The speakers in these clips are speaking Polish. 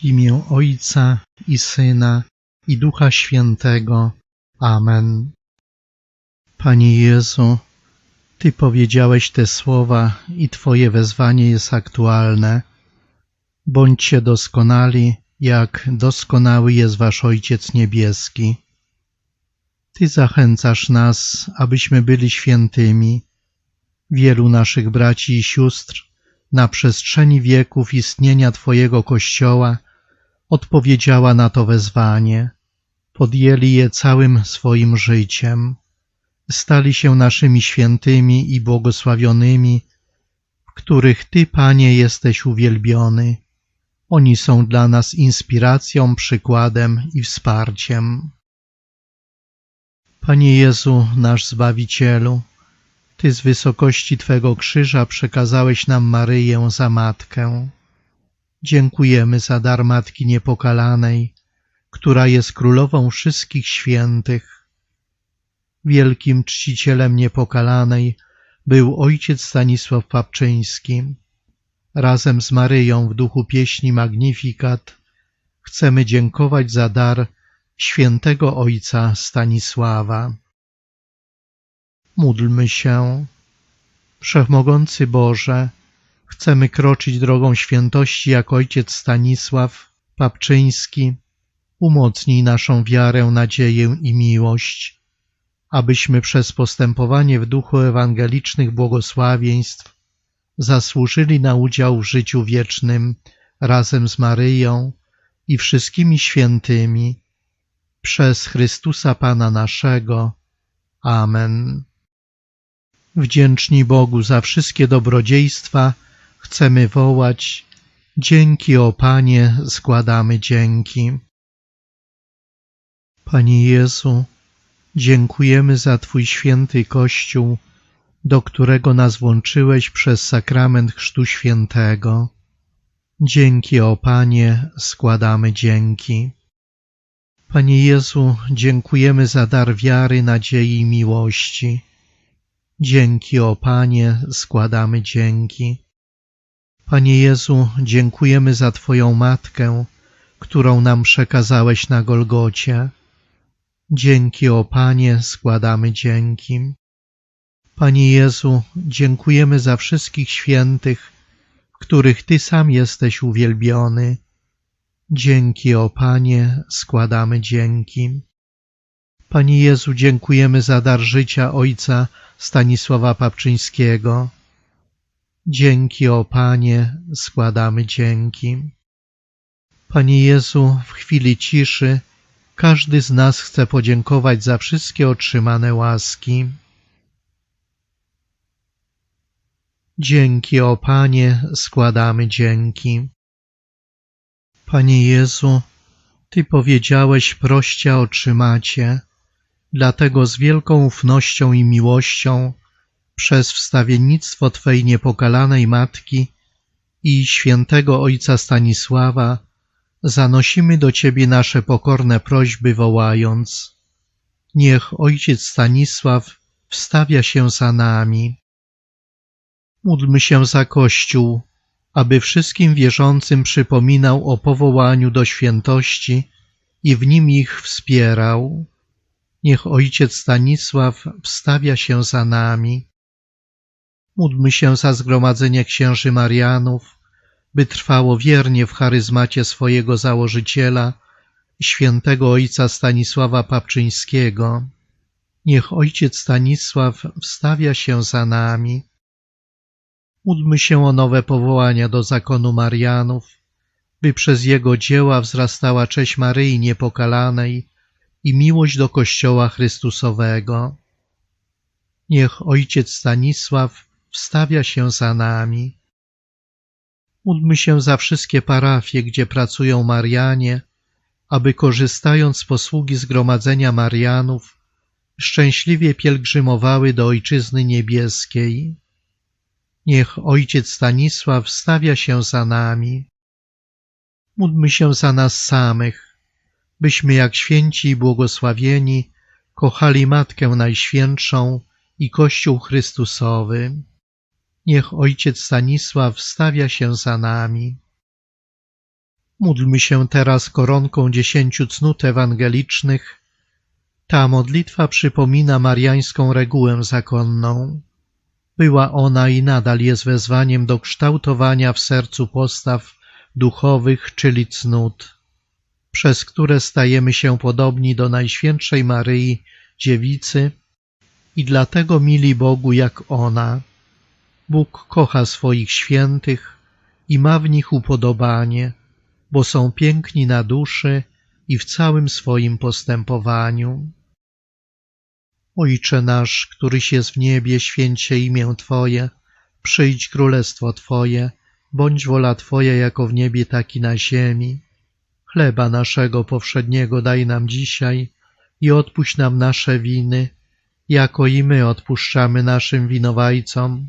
W imię Ojca i Syna i Ducha Świętego. Amen. Panie Jezu, Ty powiedziałeś te słowa i Twoje wezwanie jest aktualne. Bądźcie doskonali, jak doskonały jest Wasz Ojciec Niebieski. Ty zachęcasz nas, abyśmy byli świętymi. Wielu naszych braci i sióstr na przestrzeni wieków istnienia Twojego Kościoła odpowiedziała na to wezwanie. Podjęli je całym swoim życiem. Stali się naszymi świętymi i błogosławionymi, w których Ty, Panie, jesteś uwielbiony. Oni są dla nas inspiracją, przykładem i wsparciem. Panie Jezu, nasz Zbawicielu, Ty z wysokości Twego krzyża przekazałeś nam Maryję za Matkę. Dziękujemy za dar Matki Niepokalanej, która jest królową wszystkich świętych. Wielkim czcicielem Niepokalanej był ojciec Stanisław Papczyński. Razem z Maryją w duchu pieśni Magnifikat chcemy dziękować za dar świętego ojca Stanisława. Módlmy się. Wszechmogący Boże, chcemy kroczyć drogą świętości jak ojciec Stanisław Papczyński. Umocnij naszą wiarę, nadzieję i miłość, abyśmy przez postępowanie w duchu ewangelicznych błogosławieństw zasłużyli na udział w życiu wiecznym razem z Maryją i wszystkimi świętymi przez Chrystusa Pana naszego. Amen. Wdzięczni Bogu za wszystkie dobrodziejstwa chcemy wołać Dzięki, o Panie, składamy dzięki. Panie Jezu, dziękujemy za Twój święty Kościół, do którego nas włączyłeś przez sakrament Chrztu Świętego. Dzięki, o Panie, składamy dzięki. Panie Jezu, dziękujemy za dar wiary, nadziei i miłości. Dzięki, o Panie, składamy dzięki. Panie Jezu, dziękujemy za Twoją Matkę, którą nam przekazałeś na Golgocie. Dzięki, o Panie, składamy dzięki. Panie Jezu, dziękujemy za wszystkich świętych, których Ty sam jesteś uwielbiony. Dzięki, o Panie, składamy dzięki. Panie Jezu, dziękujemy za dar życia Ojca Stanisława Papczyńskiego. Dzięki, o Panie, składamy dzięki. Panie Jezu, w chwili ciszy każdy z nas chce podziękować za wszystkie otrzymane łaski. Dzięki, o Panie, składamy dzięki. Panie Jezu, Ty powiedziałeś, proście otrzymacie, dlatego z wielką ufnością i miłością przez wstawiennictwo Twej niepokalanej Matki i świętego Ojca Stanisława zanosimy do Ciebie nasze pokorne prośby, wołając Niech Ojciec Stanisław wstawia się za nami. Módlmy się za Kościół, aby wszystkim wierzącym przypominał o powołaniu do świętości i w nim ich wspierał. Niech Ojciec Stanisław wstawia się za nami. Módlmy się za zgromadzenie księży Marianów, by trwało wiernie w charyzmacie swojego założyciela, świętego ojca Stanisława Papczyńskiego. Niech ojciec Stanisław wstawia się za nami. Módlmy się o nowe powołania do zakonu Marianów, by przez jego dzieła wzrastała cześć Maryi Niepokalanej i miłość do Kościoła Chrystusowego. Niech ojciec Stanisław wstawia się za nami. Módlmy się za wszystkie parafie, gdzie pracują Marianie, aby korzystając z posługi Zgromadzenia Marianów, szczęśliwie pielgrzymowały do Ojczyzny Niebieskiej. Niech Ojciec Stanisław stawia się za nami. Módlmy się za nas samych, byśmy jak święci i błogosławieni kochali Matkę Najświętszą i Kościół Chrystusowy. Niech Ojciec Stanisław stawia się za nami. Módlmy się teraz koronką dziesięciu cnót ewangelicznych. Ta modlitwa przypomina mariańską regułę zakonną. Była ona i nadal jest wezwaniem do kształtowania w sercu postaw duchowych, czyli cnót, przez które stajemy się podobni do Najświętszej Maryi, Dziewicy, i dlatego mili Bogu jak ona. Bóg kocha swoich świętych i ma w nich upodobanie, bo są piękni na duszy i w całym swoim postępowaniu. Ojcze nasz, któryś jest w niebie, święcie imię Twoje, przyjdź królestwo Twoje, bądź wola Twoja jako w niebie, tak i na ziemi. Chleba naszego powszedniego daj nam dzisiaj i odpuść nam nasze winy, jako i my odpuszczamy naszym winowajcom.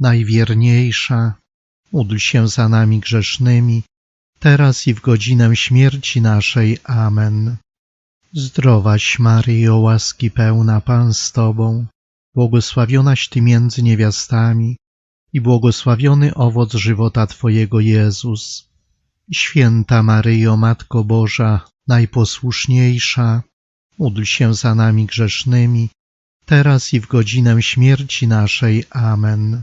najwierniejsza, módl się za nami grzesznymi, teraz i w godzinę śmierci naszej. Amen. Zdrowaś Maryjo, łaski pełna Pan z Tobą, błogosławionaś Ty między niewiastami i błogosławiony owoc żywota Twojego Jezus. Święta Maryjo, Matko Boża, najposłuszniejsza, módl się za nami grzesznymi, teraz i w godzinę śmierci naszej. Amen.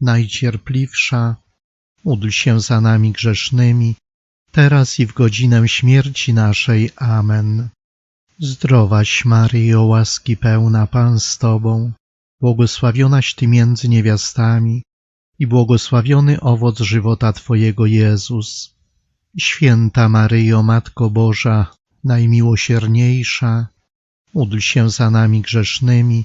najcierpliwsza, módl się za nami grzesznymi, teraz i w godzinę śmierci naszej. Amen. Zdrowaś Maryjo, łaski pełna Pan z Tobą, błogosławionaś Ty między niewiastami i błogosławiony owoc żywota Twojego Jezus. Święta Maryjo, Matko Boża, najmiłosierniejsza, módl się za nami grzesznymi,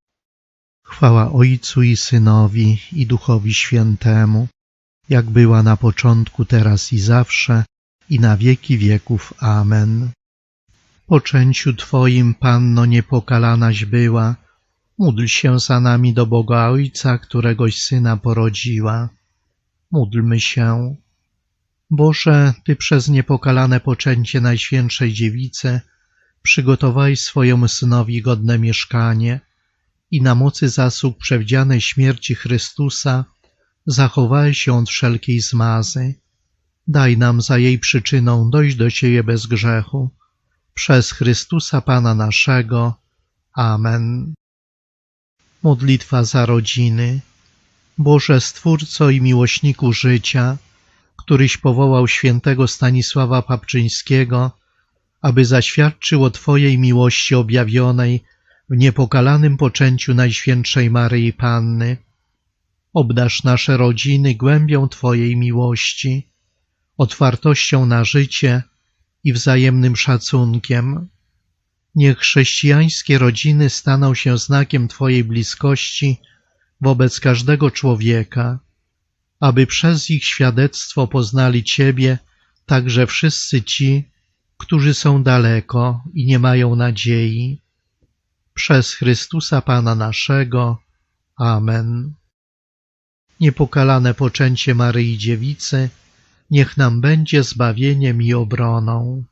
Chwała Ojcu i Synowi i Duchowi Świętemu, jak była na początku, teraz i zawsze, i na wieki wieków. Amen. Poczęciu Twoim, Panno, niepokalanaś była, Módl się za nami do Boga Ojca, któregoś Syna porodziła. Módlmy się. Boże, Ty przez niepokalane poczęcie Najświętszej Dziewicy przygotowałeś swojemu Synowi godne mieszkanie i na mocy zasług przewdzianej śmierci Chrystusa zachowałeś ją od wszelkiej zmazy. Daj nam za jej przyczyną dojść do Ciebie bez grzechu. Przez Chrystusa Pana naszego. Amen. Modlitwa za rodziny. Boże Stwórco i Miłośniku życia, któryś powołał świętego Stanisława Papczyńskiego, aby zaświadczył o Twojej miłości objawionej w niepokalanym poczęciu Najświętszej Maryi Panny. Obdasz nasze rodziny głębią Twojej miłości, otwartością na życie i wzajemnym szacunkiem. Niech chrześcijańskie rodziny staną się znakiem Twojej bliskości wobec każdego człowieka, aby przez ich świadectwo poznali Ciebie także wszyscy ci, którzy są daleko i nie mają nadziei. Przez Chrystusa Pana naszego. Amen. Niepokalane poczęcie Maryi Dziewicy, niech nam będzie zbawieniem i obroną.